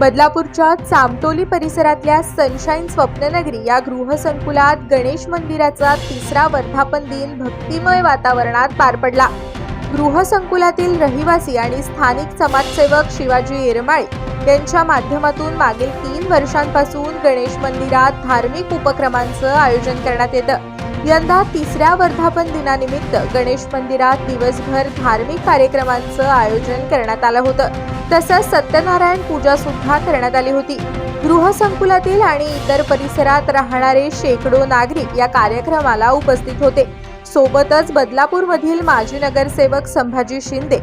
बदलापूरच्या चामटोली परिसरातल्या सनशाईन स्वप्ननगरी या गृहसंकुलात गणेश मंदिराचा तिसरा वर्धापन दिन भक्तिमय वातावरणात पार पडला. गृहसंकुलातील रहिवासी आणि स्थानिक समाजसेवक शिवाजी येरमाळे यांच्या माध्यमातून मागील तीन वर्षांपासून गणेश मंदिरात धार्मिक उपक्रमांचं आयोजन करण्यात येतं. यंदा तिसऱ्या वर्धापन दिनानिमित्त गणेश मंदिरात दिवसभर धार्मिक कार्यक्रमांचं आयोजन करण्यात आलं होतं. तसंच सत्यनारायण पूजा सुद्धा करण्यात आली होती. गृहसंकुलातील आणि इतर परिसरात राहणारे शेकडो नागरिक या कार्यक्रमाला उपस्थित होते. सोबतच बदलापूरमधील माजी नगरसेवक संभाजी शिंदे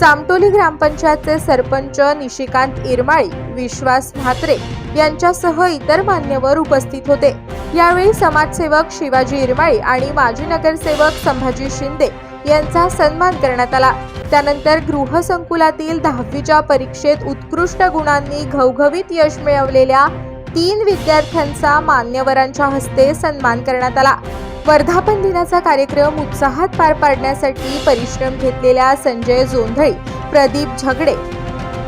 चामटोली ग्रामपंचायतचे सरपंच निशिकांत इरमाळी विश्वास म्हात्रे यांच्यासह इतर मान्यवर उपस्थित होते. यावेळी समाजसेवक शिवाजी इरमाळी आणि माजी नगरसेवक संभाजी शिंदे यांचा सन्मान करण्यात आला. त्यानंतर गृहसंकुलातील दहावीच्या परीक्षेत उत्कृष्ट गुणांनी घवघवीत यश मिळवलेल्या तीन विद्यार्थ्यांचा मान्यवरांच्या हस्ते सन्मान करण्यात आला. वर्धापन दिनाचा कार्यक्रम उत्साहात पार पाडण्यासाठी परिश्रम घेतलेल्या संजय जोंधळी प्रदीप झगडे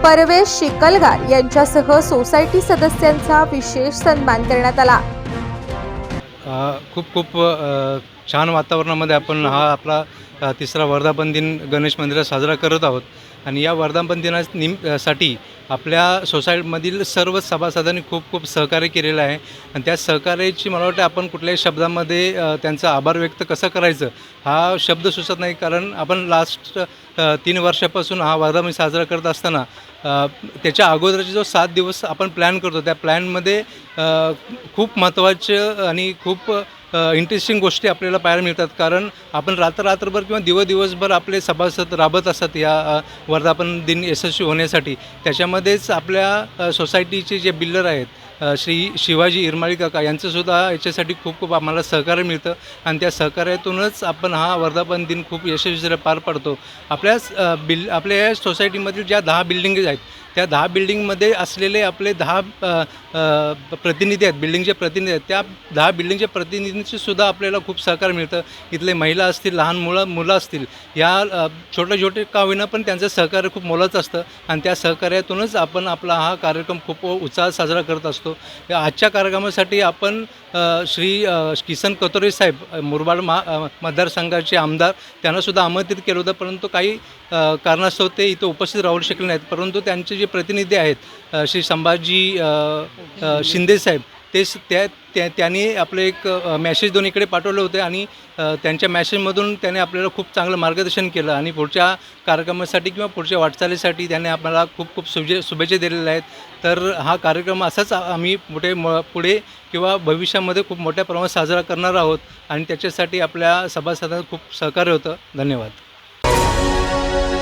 परवेश शिकलगार यांच्यासह सोसायटी सदस्यांचा विशेष सन्मान करण्यात आला. खूप खूप छान वातावरणामध्ये आपण हा आपला तिसरा वर्धापन दिन गणेश मंदिरात साजरा करत आहोत. आणि या वर्धापन दिना निमसाठी आपल्या सोसायटीमधील सर्व सभासदांनी खूप खूप सहकार्य केलेलं आहे. आणि त्या सहकार्याची मला वाटतं आपण कुठल्याही शब्दामध्ये त्यांचा आभार व्यक्त कसं करायचं हा शब्द सुचत नाही. कारण आपण लास्ट तीन वर्षापासून हा वर्धापन साजरा करत असताना त्याच्या अगोदरचे जो सात दिवस आपण प्लॅन करतो त्या प्लॅनमध्ये खूप महत्त्वाचे आणि खूप इंटरेस्टिंग गोष्टी आपल्याला पाहायला मिळतात. कारण आपण रात्र रात्रभर किंवा दिवसभर आपले सभासद राबत असतात या वर्धापन दिन यशस्वी होण्यासाठी. त्याच्यामध्येच आपल्या सोसायटीचे जे बिल्डर आहेत श्री शिवाजी इरमाळी काका यांचंसुद्धा याच्यासाठी खूप खूप आम्हाला सहकार्य मिळतं. आणि त्या सहकार्यातूनच आपण हा वर्धापन दिन खूप यशस्वीरित्या पार पाडतो. आपल्या बिल आपल्या या सोसायटीमधील ज्या दहा बिल्डिंगज आहेत त्या दहा बिल्डिंगमध्ये असलेले आपले दहा प्रतिनिधी आहेत बिल्डिंगचे प्रतिनिधी आहेत त्या दहा बिल्डिंगच्या प्रतिनिधींची सुद्धा आपल्याला खूप सहकार्य मिळतं. इथले महिला असतील लहान मुलं मुलं असतील या छोटे छोटे का होईना पण त्यांचं सहकार्य खूप मोलाचं असतं. आणि त्या सहकार्यातूनच आपण आपला हा कार्यक्रम खूप उत्साहात साजरा करत असतो. आजच्या कार्यक्रमासाठी आपण श्री किसन कतोरे साहेब मुरबाड मा मतदारसंघाचे आमदार त्यांनासुद्धा आमंत्रित केलं होतं परंतु काही कारणास्तव ते इथं उपस्थित राहू शकले नाहीत. परंतु त्यांचे जे प्रतिनिधी आहेत श्री संभाजी शिंदे साहेब तेच त्या त्या त्यांनी आपले एक मॅसेज दोन इकडे पाठवले होते आणि त्यांच्या मॅसेजमधून त्याने आपल्याला खूप चांगलं मार्गदर्शन केलं आणि पुढच्या कार्यक्रमासाठी किंवा पुढच्या वाटचालीसाठी त्याने आपल्याला खूप खूप शुभे शुभेच्छा दिलेल्या आहेत. तर हा कार्यक्रम असाच आम्ही पुढे म पुढे किंवा भविष्यामध्ये खूप मोठ्या प्रमाणात साजरा करणार आहोत आणि त्याच्यासाठी आपल्या सभासदांचं खूप सहकार्य होतं. धन्यवाद.